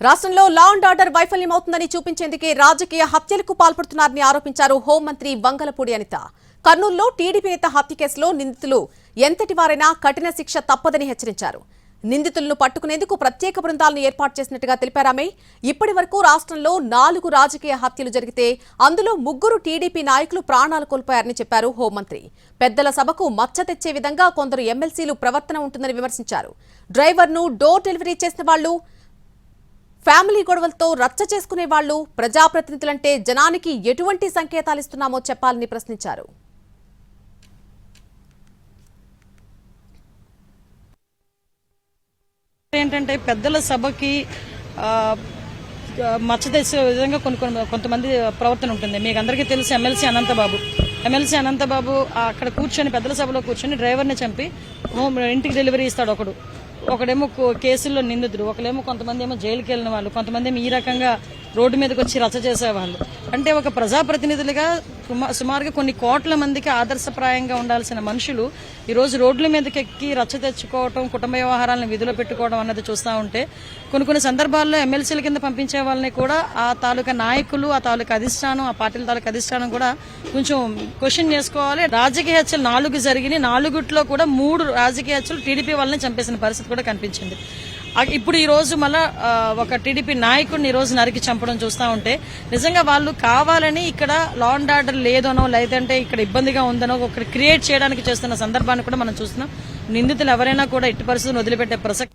రాష్ట్రంలో law and order వైఫల్యమవుతుందని చూపించేందుకే రాజకీయ హత్యలకు పాల్పడుతున్నారని ఆరోపించారు హోంమంత్రి వంగలపూడి అనిత. కర్నూలులో టీడీపీ నేత హత్య కేసులో నిందితులు ఎంతటి వారైనా కఠిన శిక్ష తప్పదని హెచ్చరించారు. నిందితులను పట్టుకునేందుకు ప్రత్యేక బృందాలను ఏర్పాటు చేసినట్టుగా తెలిపారామే ఇప్పటి వరకు రాష్ట్రంలో నాలుగు రాజకీయ హత్యలు జరిగితే అందులో ముగ్గురు టీడీపీ నాయకులు ప్రాణాలు కోల్పోయారని చెప్పారు హోంమంత్రి. పెద్దల సభకు మచ్చ తెచ్చే విధంగా కొందరు ఎమ్మెల్సీలు ప్రవర్తన ఉంటుందని విమర్శించారు. డ్రైవర్ను డోర్ డెలివరీ చేసిన వాళ్ళు ఫ్యామిలీ గొడవలతో రచ్చ చేసుకునే వాళ్ళు ప్రజాప్రతినిధులంటే జనానికి ఎటువంటి సంకేతాలు ఇస్తున్నామో చెప్పాలని ప్రశ్నించారు. ఏంటంటే పెద్దల సభకి ఆ, మచ్చ తెచ్చే విధంగా కొన్ని కొన్ని కొంతమంది ప్రవర్తన ఉంటుంది. మీకు అందరికీ తెలుసు ఎమ్మెల్సీ అనంతబాబు. ఎమ్మెల్సీ అనంతబాబు అక్కడ కూర్చొని పెద్దల సభలో కూర్చొని డ్రైవర్ని చంపి హోమ్ ఇంటికి డెలివరీ ఇస్తాడు ఒకడు. ఒకడేమో కేసుల్లో నిందితుడు ఒకరేమో కొంతమంది ఏమో జైలుకి వెళ్ళిన వాళ్ళు కొంతమంది ఏమో ఈ రకంగా రోడ్డు మీదకి వచ్చి రచ్చ చేసేవాళ్ళు. అంటే ఒక ప్రజాప్రతినిధులుగా సుమారుగా కొన్ని కోట్ల మందికి ఆదర్శప్రాయంగా ఉండాల్సిన మనుషులు ఈరోజు రోడ్ల మీదకి ఎక్కి రచ్చ తెచ్చుకోవటం కుటుంబ వ్యవహారాలను విధిలో పెట్టుకోవడం అన్నది చూస్తూ ఉంటే కొన్ని కొన్ని సందర్భాల్లో ఎమ్మెల్సీల కింద పంపించే వాళ్ళని కూడా ఆ తాలూకా నాయకులు ఆ తాలూకా అధిష్టానం ఆ పార్టీల తాలూకా అధిష్టానం కూడా కొంచెం క్వశ్చన్ చేసుకోవాలి. రాజకీయ హత్యలు నాలుగు జరిగినాయి. నాలుగుట్లో కూడా మూడు రాజకీయ హత్యలు టీడీపీ వాళ్ళని చంపేసిన పరిస్థితి కూడా కనిపించింది. ఇప్పుడు ఈ రోజు మళ్ళా ఒక టీడీపీ నాయకుడిని ఈ రోజు నరికి చంపడం చూస్తా ఉంటే నిజంగా వాళ్ళు కావాలని ఇక్కడ లా అండ్ ఆర్డర్ లేదనో లేదంటే ఇక్కడ ఇబ్బందిగా ఉందనో ఒకటి క్రియేట్ చేయడానికి చేస్తున్న సందర్భాన్ని కూడా మనం చూస్తున్నాం. నిందితులు ఎవరైనా కూడా ఇట్టి పరిస్థితులను వదిలిపెట్టే ప్రసక్తి